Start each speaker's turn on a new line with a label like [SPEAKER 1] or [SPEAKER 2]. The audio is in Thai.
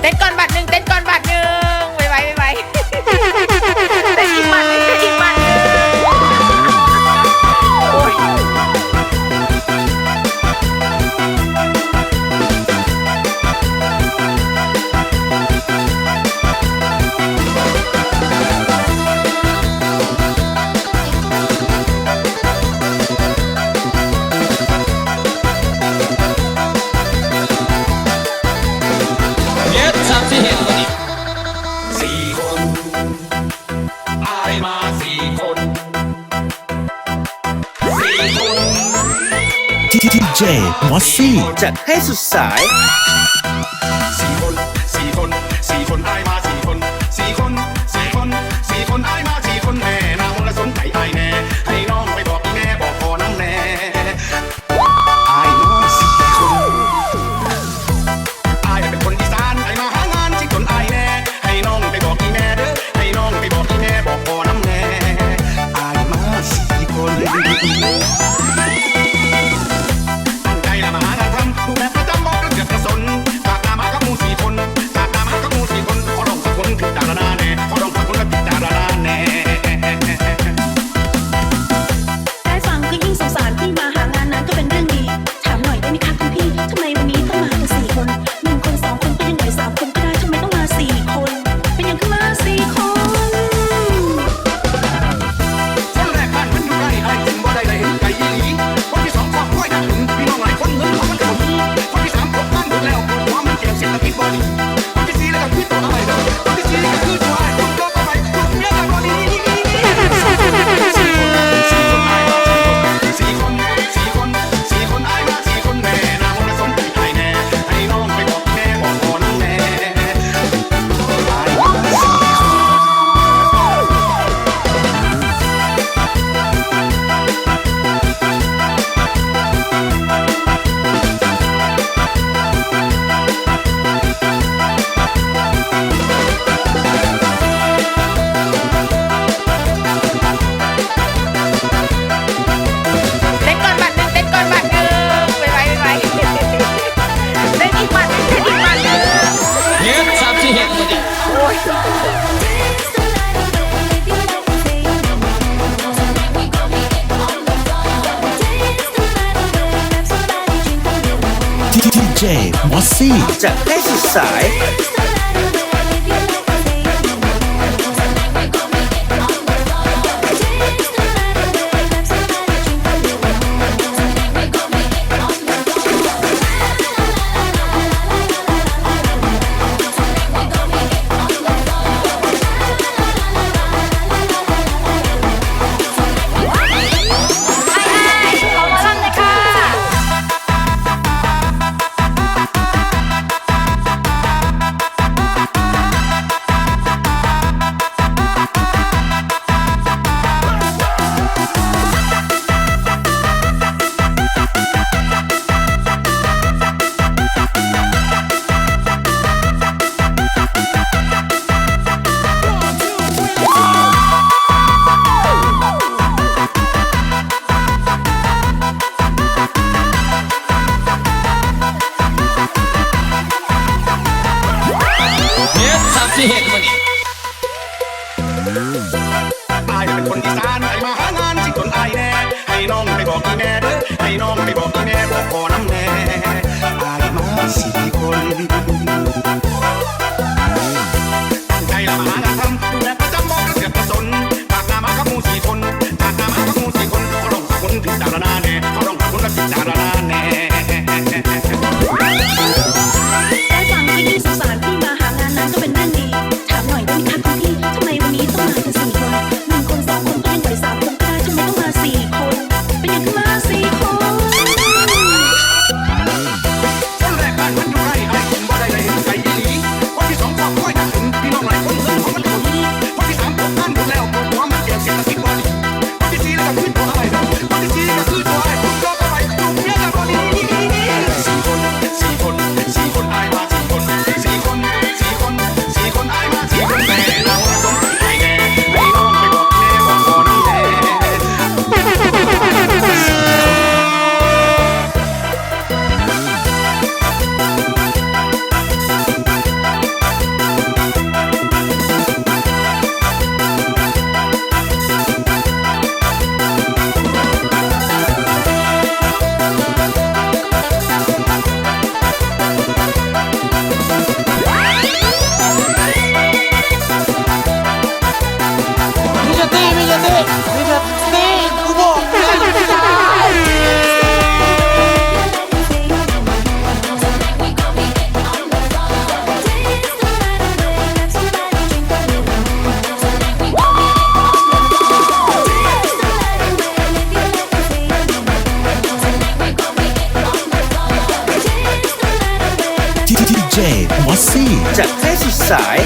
[SPEAKER 1] เต้นก่อนบัตรหนึ่งเต้นก่อนบัตรหนึ่ง
[SPEAKER 2] สี่คน
[SPEAKER 3] อมาสี่คนสี่คน
[SPEAKER 4] DJ มอสซี่
[SPEAKER 5] จะให้สุดสาย
[SPEAKER 3] เจมอสซี่จาก
[SPEAKER 6] เพ
[SPEAKER 3] ชรสาย ที่เห็นมันนี่
[SPEAKER 1] ตาย
[SPEAKER 4] เป็
[SPEAKER 3] นคนอีสานไอมาหางานที่ตนอแน่ให้น้องไปบอกอีแม่เด้อให้น้องไปบอกอีแม่บอกพอน้ำแน่อายมาสี่คนตั้งใจละมาหางานทำ
[SPEAKER 4] DJ Mossy
[SPEAKER 5] จัดให้สุดสาย